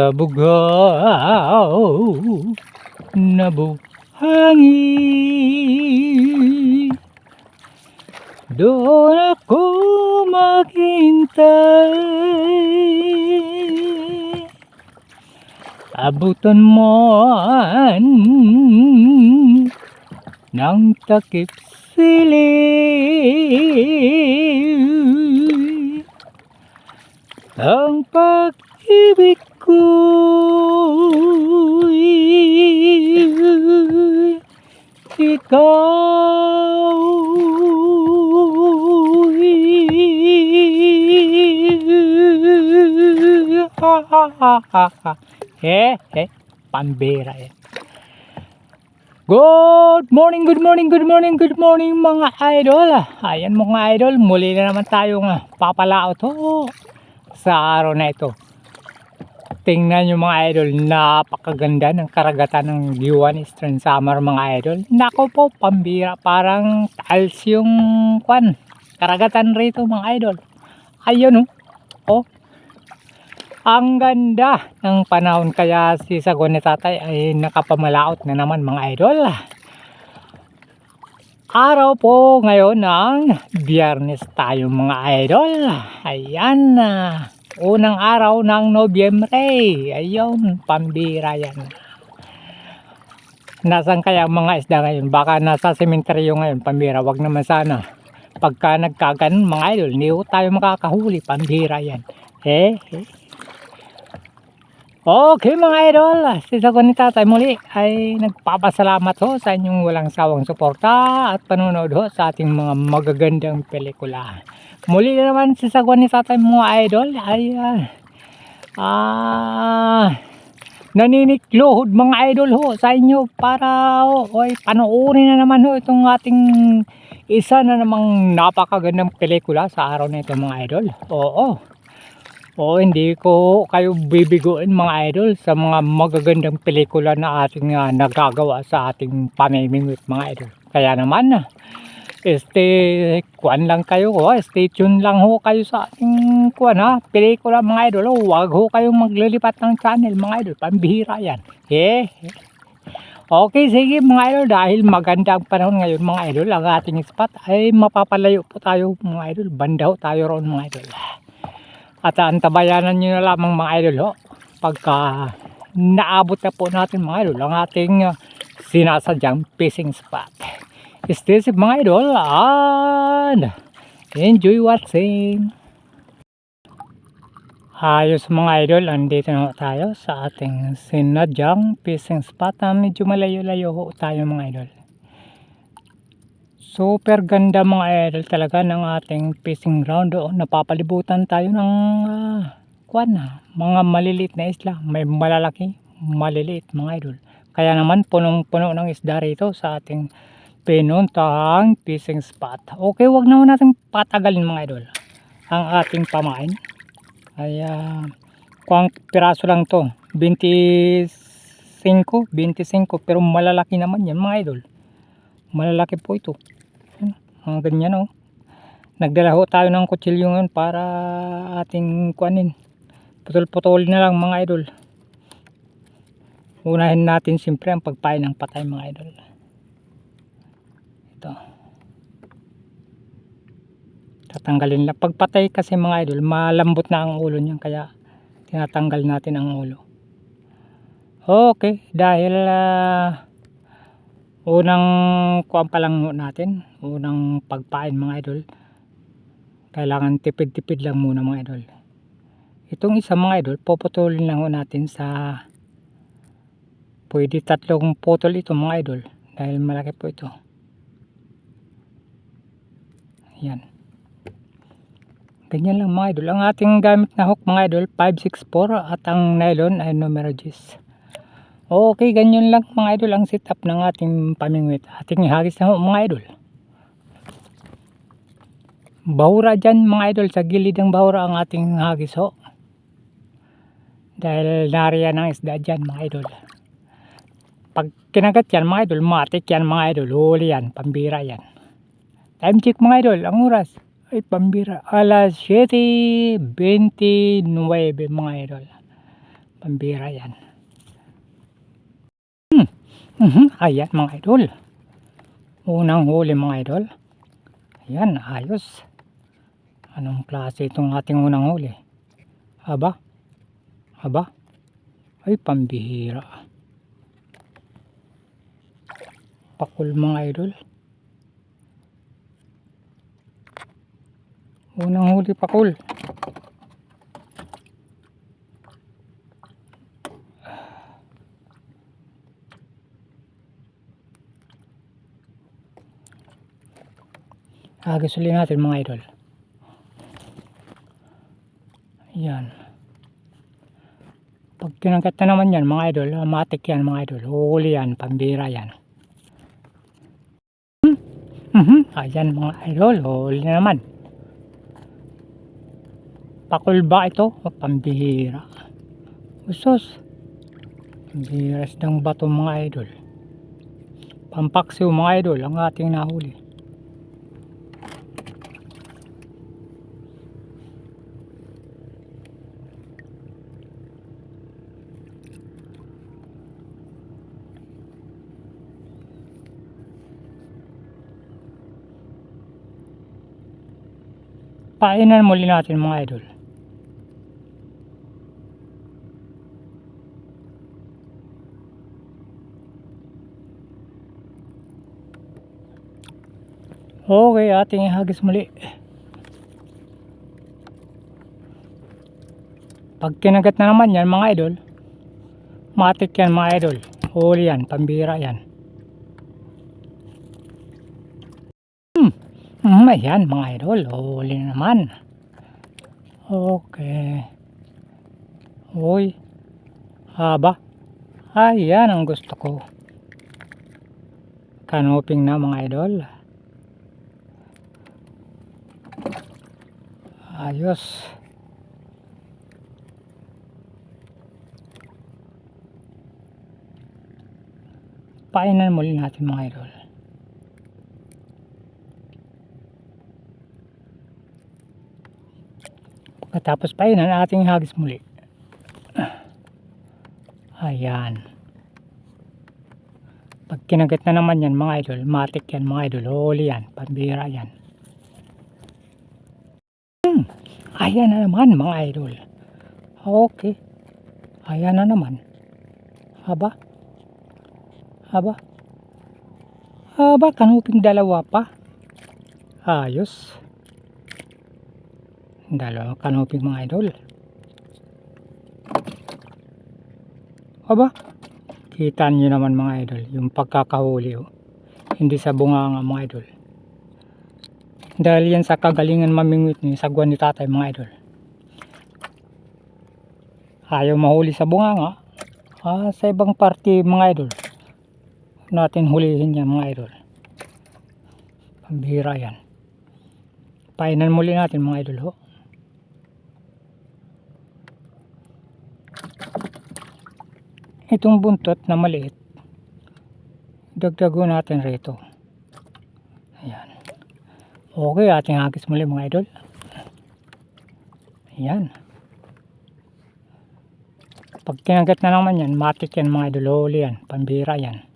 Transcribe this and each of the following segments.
sa bugaw na buhangin. Doon ako maghintay. Abutan man ng takip siling ang pag-ibig ko'y ikaw eh eh pambira yan Good morning, good morning, good morning, good morning mga idol. Ayan mga idol, muli na naman tayong ah, papalaot ho sa araw na ito. Tingnan nyo mga idol, napakaganda ng karagatan ng Yuan Eastern Summer mga idol. Nako po, pambira, parang tiles yung kwan. Karagatan rito mga idol. Ayun oh. oh. Ang ganda ng panahon kaya si Sagon Tatay ay nakapamalaot na naman mga idol. Araw po ngayon ng biyernes tayo mga idol. Ayan na. Unang araw ng Nobyembre. Ayun, pambira yan. Nasaan kaya mga isda ngayon? Baka nasa sementeryo ngayon, pambira. Wag naman sana. Pagka nagkagan mga idol, hindi tayo makakahuli. Pambira yan. Eh. Okay mga idol, si Sagon ni Tatay muli ay nagpapasalamat ho sa inyong walang sawang suporta at panonood ho sa ating mga magagandang pelikula. Muli na naman si Sagon ni Tatay mga idol ay ah, ah, naniniklohod mga idol ho sa inyo para ho, oy, panoorin na naman ho itong ating isa na namang napakagandang pelikula sa araw na ito mga idol. Oo. Oo, hindi ko kayo bibiguin mga idol sa mga magagandang pelikula na ating ah, nagagawa sa ating pamimingwit mga idol. Kaya naman, ah, este, kuan lang kayo, oh, stay tuned lang ho kayo sa ating kuan ha, pelikula mga idol. Oh, wag ho kayong maglilipat ng channel mga idol, pambihira yan. Eh, eh. Okay, sige mga idol, dahil maganda ang panahon ngayon mga idol, ang ating spot ay mapapalayo po tayo mga idol, banda ho tayo roon mga idol. At antabayanan nyo na lamang mga idol ho. Pagka naabot na po natin mga idol ang ating uh, sinasadyang fishing spot. Stay safe mga idol and enjoy watching. Ayos mga idol, andito na tayo sa ating sinadyang fishing spot na medyo malayo-layo tayo mga idol. Super ganda mga idol talaga ng ating fishing ground. Oh, napapalibutan tayo ng ah, kwan na, mga maliliit na isla. May malalaki, maliliit mga idol. Kaya naman punong-puno ng isda rito sa ating pinuntahang fishing spot. Okay, wag naman natin patagalin mga idol. Ang ating pamain. Ay ah, kuwang piraso lang to. 25, 25 pero malalaki naman yan mga idol. Malalaki po ito mga ganyan oh nagdala ho tayo ng kutsilyo ngayon para ating kuanin putol putol na lang mga idol unahin natin siyempre ang pagpain ng patay mga idol ito tatanggalin lang pagpatay kasi mga idol malambot na ang ulo niyan kaya tinatanggal natin ang ulo. Okay dahil ah, unang kuwan pa lang natin unang pagpain mga idol kailangan tipid-tipid lang muna mga idol. Itong isa mga idol puputulin lang natin sa pwede tatlong putol ito mga idol dahil malaki po ito yan ganyan lang mga idol ang ating gamit na hook mga idol 564 at ang nylon ay numero 10 Okay, ganyan lang mga idol ang setup ng ating pamingwit. Ating hagis na ho, mga idol. Bahura dyan mga idol, sa gilid ng bahura ang ating hagis ho. Dahil nariyan ang isda dyan mga idol. Pag kinagat yan mga idol, matik yan mga idol, huli yan, pambira yan. Time check mga idol, ang oras. Ay, pambira. Alas 7.29 mga idol. Pambira yan. Hmm. Mhm. Ayan mga idol. Unang huli mga idol. Ayan, ayos. Anong klase itong ating unang huli? Aba? Aba? Ay, pambihira. Pakul mga idol. Unang huli pakul. Agis ulit natin mga idol. Yan. Pag tinangkat na naman yan mga idol, ah, matik yan mga idol. Huli yan, pambira yan. Hmm. Mhm. Ayan mga idol, huli na naman. Pakul ba ito? O pambihira. Usos. Pambiras ng bato mga idol. Pampaksiw mga idol ang ating nahuli. Painan muli natin mga idol. Okay, ating ihagis muli. Pag kinagat na naman yan mga idol, matik yan mga idol. Huli yan, pambira yan. Hmm, hmm ayan mga idol, huli na naman. Okay. Uy, haba. Ayan ang gusto ko. Kanoping na mga idol. Ayos. Painan muli natin mga idol. Pagkatapos painan, ating hagis muli. Ayan. Pag kinagat na naman yan mga idol, matik yan mga idol, huli yan, pambira yan. Hmm, ayan na naman mga idol. Okay. Ayan na naman. Haba. Haba. Haba, kanuping dalawa pa. Ayos. Dalawa kanuping mga idol. Aba, kita nyo naman mga idol, yung pagkakahuli. Oh. Hindi sa bunga nga mga idol. Dahil yan sa kagalingan mamingwit ni sagwan ni tatay mga idol. Ayaw mahuli sa bunga nga. Ah, sa ibang party mga idol. Natin hulihin yan mga idol. Pambihira yan. Painan muli natin mga idol ho. Itong buntot na maliit. Dagdago natin rito. Ayan. Okay, ating hagis muli mga idol. Ayan. Pag kinagat na naman yan, matik yan mga idol. Huli yan. Pambira yan.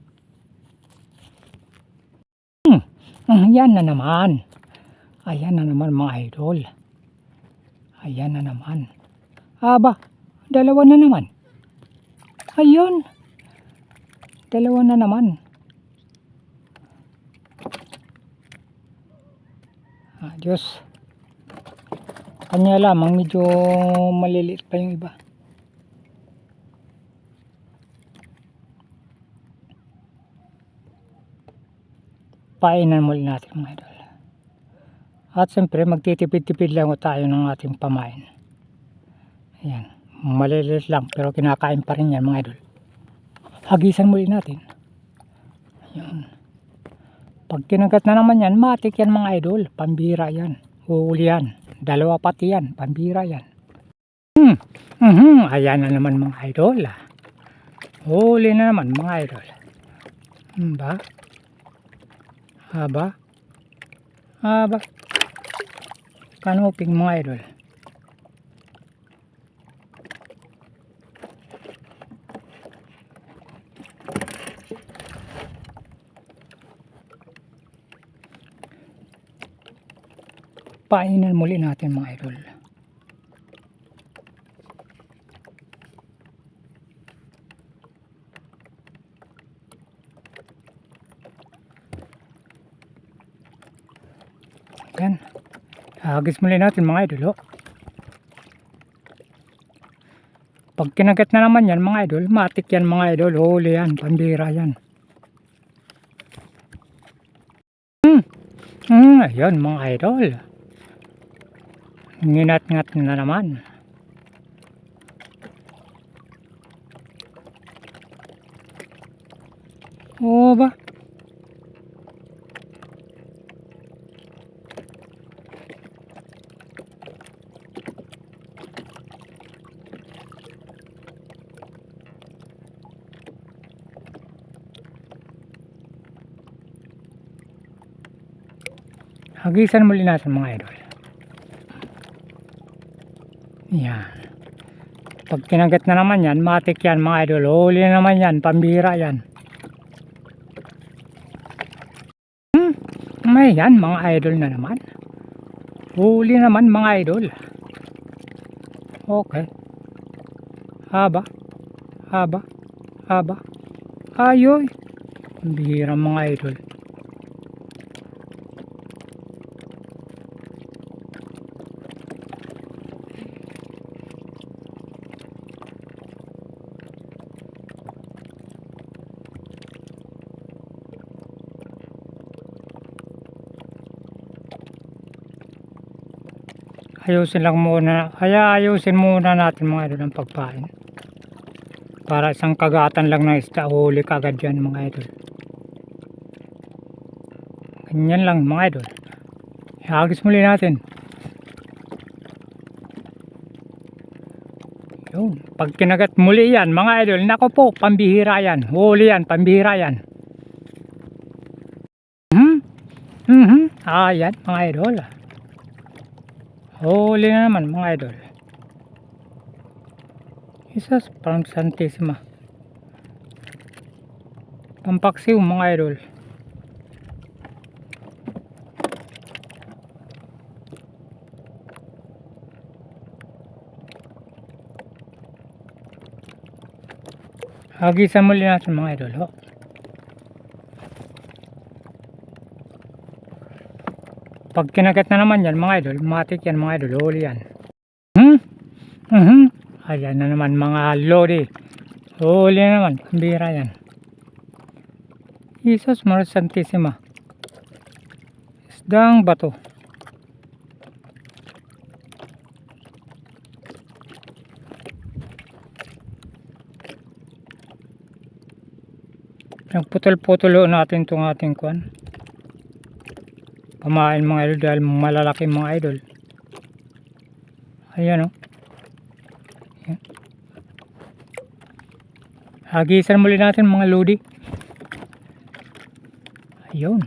Hmm. hmm, Yan na naman. Ayan na naman mga idol. Ayan na naman. Aba, dalawa na naman. Ayun. Dalawa na naman. Adios. Kanya lamang medyo maliliit pa yung iba. Painan muli natin mga idol. At siyempre magtitipid-tipid lang tayo ng ating pamain. Ayan. Maliliit lang pero kinakain pa rin yan mga idol. Hagisan muli natin. Ayan. Pag kinagat na naman yan, matik yan mga idol. Pambira yan. Huli yan. Dalawa pati yan. Pambira yan. Hmm. Mhm. Ayan na naman mga idol. ah. Huli na naman mga idol. Hmm ba? Haba? Haba? Kanuping mga idol. Pagpainan muli natin mga idol. Yan. Hagis muli natin mga idol. Oh. Pag kinagat na naman yan mga idol, matik yan mga idol. Huli yan, pambira yan. Hmm. Hmm, ayun mga idol. Nginat-ngat na naman. Oo ba? Hagisan muli natin mga idol. Yan. Pag kinagat na naman yan, matik yan mga idol. Huli na naman yan, pambira yan. Hmm, may yan mga idol na naman. Huli naman mga idol. Okay. Haba. Haba. Haba. Ayoy. Pambira mga idol. Ayusin lang muna. Kaya ayusin muna natin mga idol ang pagpain para isang kagatan lang ng isda huli kagad yan mga idol. Ganyan lang mga idol. Ihagis muli natin. Yun pag kinagat muli yan mga idol nako po pambihira yan. Huli yan pambihira yan. Hmm mhm. Ayan mga idol Huli na naman mga idol. Isas parang santissima. Pampaksiw mga idol. Hagisan muli natin mga idol. Oh. Pag kinagat na naman yan mga idol, matik yan mga idol, huli yan. Hmm? Mhm. Ayan na naman mga lodi. Huli na naman, bira yan. Jesus Maria Santissima. Isdang bato. Nagputol-putol natin itong ating kwan pamain mga idol dahil malalaki mga idol. Ayan o hagisan muli natin mga lodi. Ayun.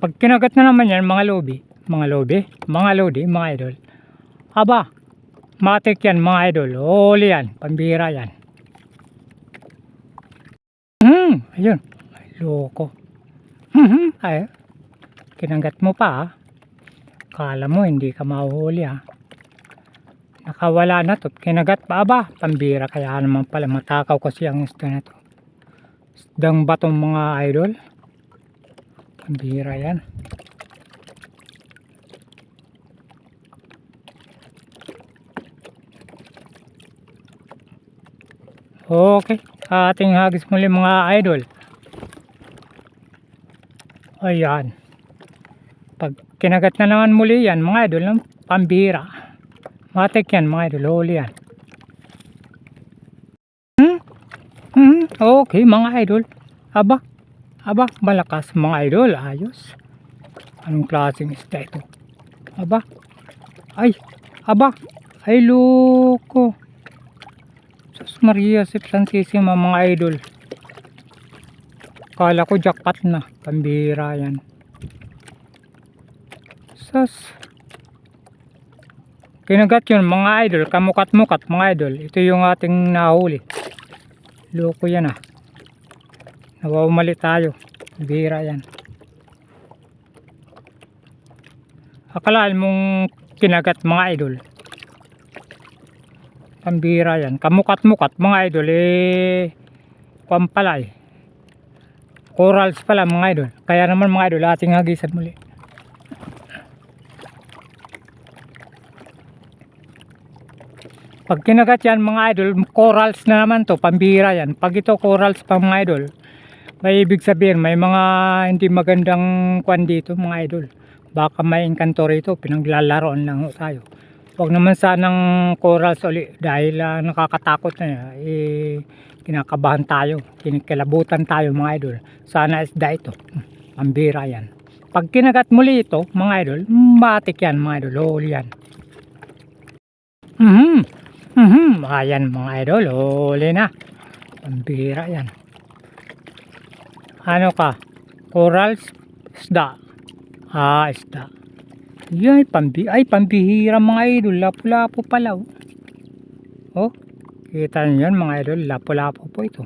Pag kinagat na naman yan mga lobi mga lobi mga lodi mga idol. Aba matik yan mga idol. Huli yan pambira yan. Hmm ayun. Ay loko. Hmm ay Kinanggat mo pa ah. Kala mo hindi ka mahuhuli ah. Nakawala na to. Kinagat pa ba? Pambira kaya naman pala matakaw kasi ang isda na to. Isdang batong mga idol. Pambira yan. Okay. Ating hagis muli mga idol. Ayan. Pag kinagat na naman muli yan, mga idol, ng pambira. Matik yan, mga idol, huli yan. Hmm? Hmm? Okay, mga idol. Aba, aba, malakas mga idol, ayos. Anong klaseng isda ito? Aba, ay, aba, ay loko. Sus Maria, si Santissima mga idol. Kala ko jackpot na, pambira yan. Sus. Kinagat yun mga idol, kamukat-mukat mga idol. Ito yung ating nahuli. Loko yan ah. Nawawmali tayo. Bira yan. Akalaan mong kinagat mga idol. Pambira yan. Kamukat-mukat mga idol. Eh, kwan pala eh. Corals pala mga idol. Kaya naman mga idol, ating hagisan muli. Pag kinagat yan mga idol, corals na naman to, pambira yan. Pag ito corals pa mga idol, may ibig sabihin, may mga hindi magandang kwan dito mga idol. Baka may engkanto rito, pinaglalaroan lang tayo. Huwag naman sanang corals uli dahil ah, nakakatakot na yan. Eh, kinakabahan tayo, kinikilabutan tayo mga idol. Sana isda ito, pambira yan. Pag kinagat muli ito, mga idol, matik yan mga idol, huli yan. Mhm. Mhm. Ayan mga idol, huli na. Pambira yan. Ano ka? Corals, isda. Ah, isda. Yan, pambi ay pambihira mga idol, lapu-lapu pala. Oh. oh, kita niyo yan mga idol, lapu-lapu po ito.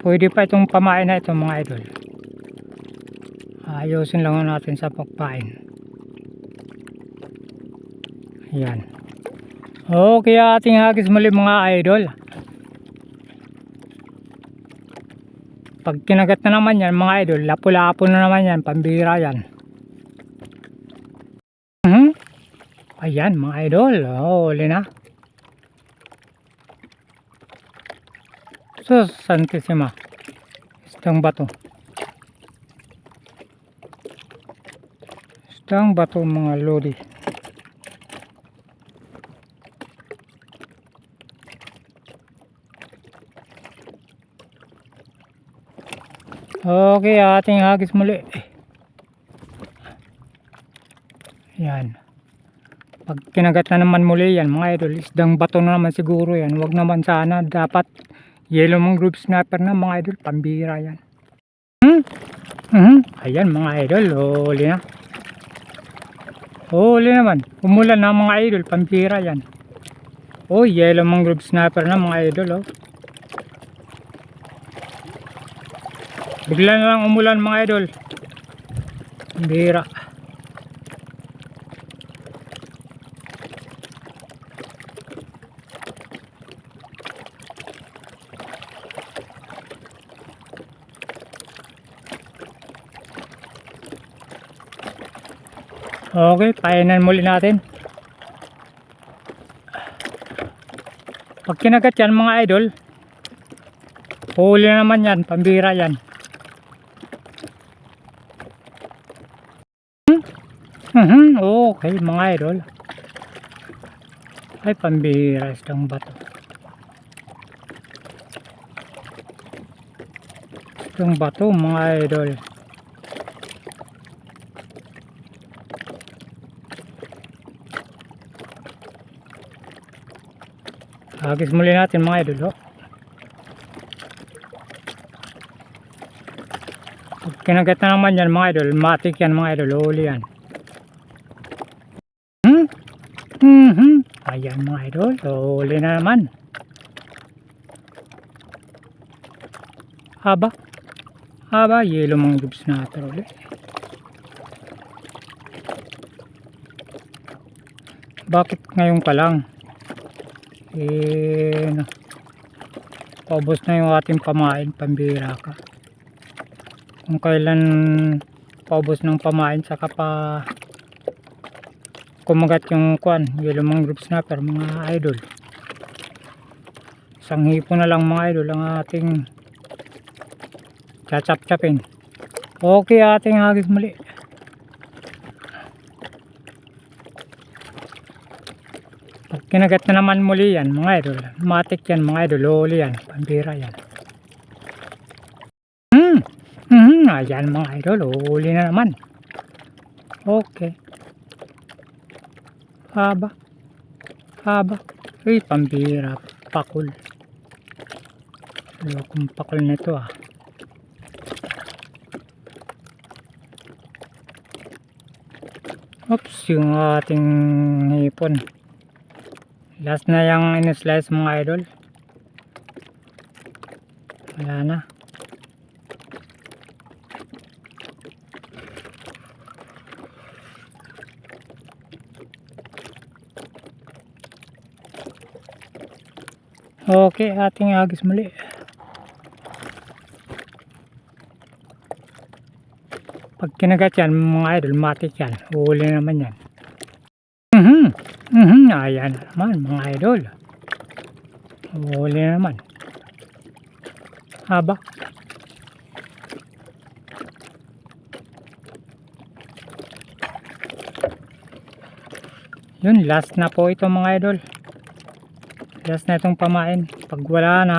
Pwede pa itong pamain na ito mga idol. Ayusin lang natin sa pagpain. Yan. Okay ating hagis muli mga idol. Pag kinagat na naman yan mga idol, lapu-lapo na naman yan, pambira yan. Mhm. Ayan mga idol, oh, huli na. Sus, Santissima. Istang bato. Istang bato mga lodi. Okay, ating hagis muli. Yan. Pag kinagat na naman muli yan, mga idol, isdang bato na naman siguro yan. Huwag naman sana, dapat yellow mong group snapper na mga idol, pambira yan. Hmm? Mhm. Ayan mga idol, huli na. Huli naman. Umulan na mga idol, pambira yan. Oh, yellow mong group snapper na mga idol, oh. Bigla na lang umulan mga idol. Pambira. Okay, painan muli natin. Pag kinagat yan mga idol, huli na naman yan, pambira yan. Hmm? Mhm, okay mga idol. Ay, pambira isang bato. Isang bato mga idol. Agis muli natin mga idol. Oh. Pag kinagat na naman yan mga idol, matik yan mga idol, huli yan. Hmm? Mhm. Ayan mga idol, huli na naman. Haba. Haba, yellow mga gubs na ito ulit. Bakit ngayon pa lang? Na, paubos na yung ating pamain pambira ka. Kung kailan paubos ng pamain saka pa kumagat yung kwan yellow group snapper mga idol. Isang hipo na lang mga idol ang ating chachap-chapin. Okay ating hagis muli kinagat na naman muli yan, mga idol. Matik yan, mga idol. Huli yan. Pambira yan. Hmm. Hmm. Ayan, mga idol. Huli na naman. Okay. Haba. Haba. Uy, pambira. Pakul. Wala kong pakul nito ah. Oops, yung ating hipon. Last na yung in-slice mga idol. Wala na. Okay, ating agis muli. Pag kinagat yan, mga idol, matik yan. Uhuli naman yan. Mhm. Ayan naman, mga idol. Uhuli naman. Haba. Yun, last na po ito mga idol. Last na itong pamain. Pag wala na,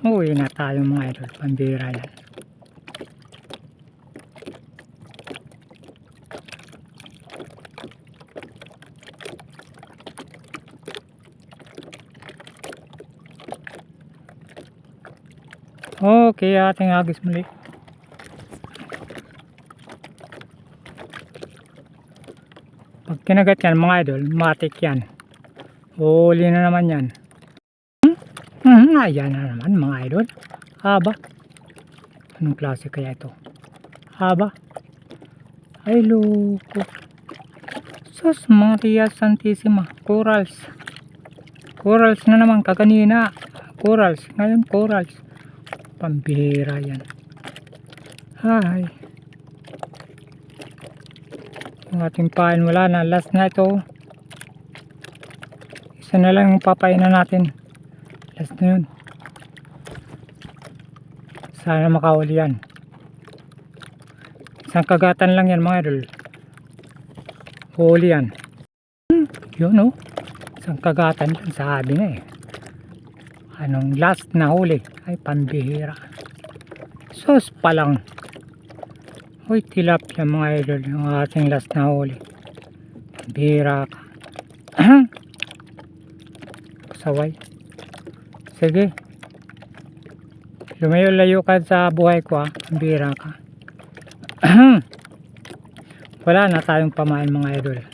uwi na tayo mga idol. Pambira yan. Okay, ating agis muli. Pag kinagat yan mga idol, matik yan. Huli na naman yan. Hmm? Hmm, ayan na naman mga idol. Haba. Anong klase kaya ito? Haba. Ay loko. Sus, mga tiya santissima. Corals. Corals na naman kaganina. Corals. Ngayon corals. Pambihira yan. Hi. Ang ating pain wala na. Last na ito. Isa na lang yung papainan natin. Last na yun. Sana makahuli yan. Isang kagatan lang yan mga idol. Huli yan. Hmm, yun oh. Isang kagatan yan. Sabi na eh. Anong last na huli? Ay pambihira. Sos pa lang. Uy, tilapia mga idol. Yung ating last na huli. Pambihira ka. Saway. Sige. Lumayo-layo ka sa buhay ko ha. Pambihira ka. Wala na tayong pamain mga idol.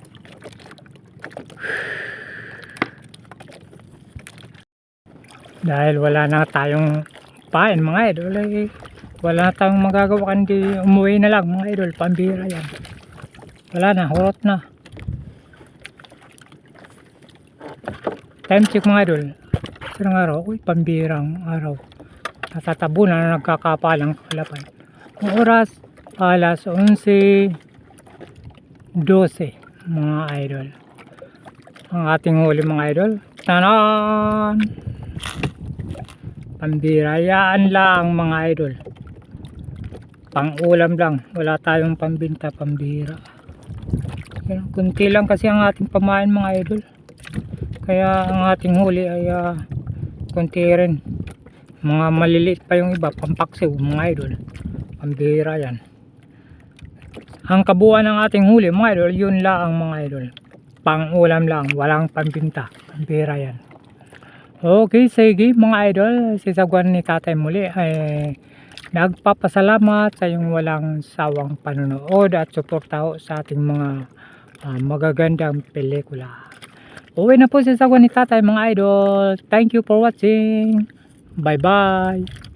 Dahil wala na tayong pain mga idol. Eh, wala na tayong magagawa kundi umuwi na lang mga idol. Pambira yan. Wala na. Hurot na. Time check mga idol. Isang araw. Uy, pambirang araw. Natatabo na nagkakapalang kalapan. Ang oras, alas 11, 12 mga idol. Ang ating huli mga idol. Tanan! Pambira. Yan lang mga idol. Pang ulam lang. Wala tayong pambinta, pambira. Kunti lang kasi ang ating pamain mga idol. Kaya ang ating huli ay ah, kunti rin. Mga maliliit pa yung iba, pampaksiw mga idol. Pambira yan. Ang kabuuan ng ating huli mga idol, yun lang mga idol. Pang ulam lang, walang pambinta. Pambira yan. Okay, sige mga idol, si Sagwan ni Tatay muli ay nagpapasalamat sa yung walang sawang panonood at suporta sa ating mga ah, magagandang pelikula. Uwi na po si Sagwan ni Tatay mga idol. Thank you for watching. Bye bye.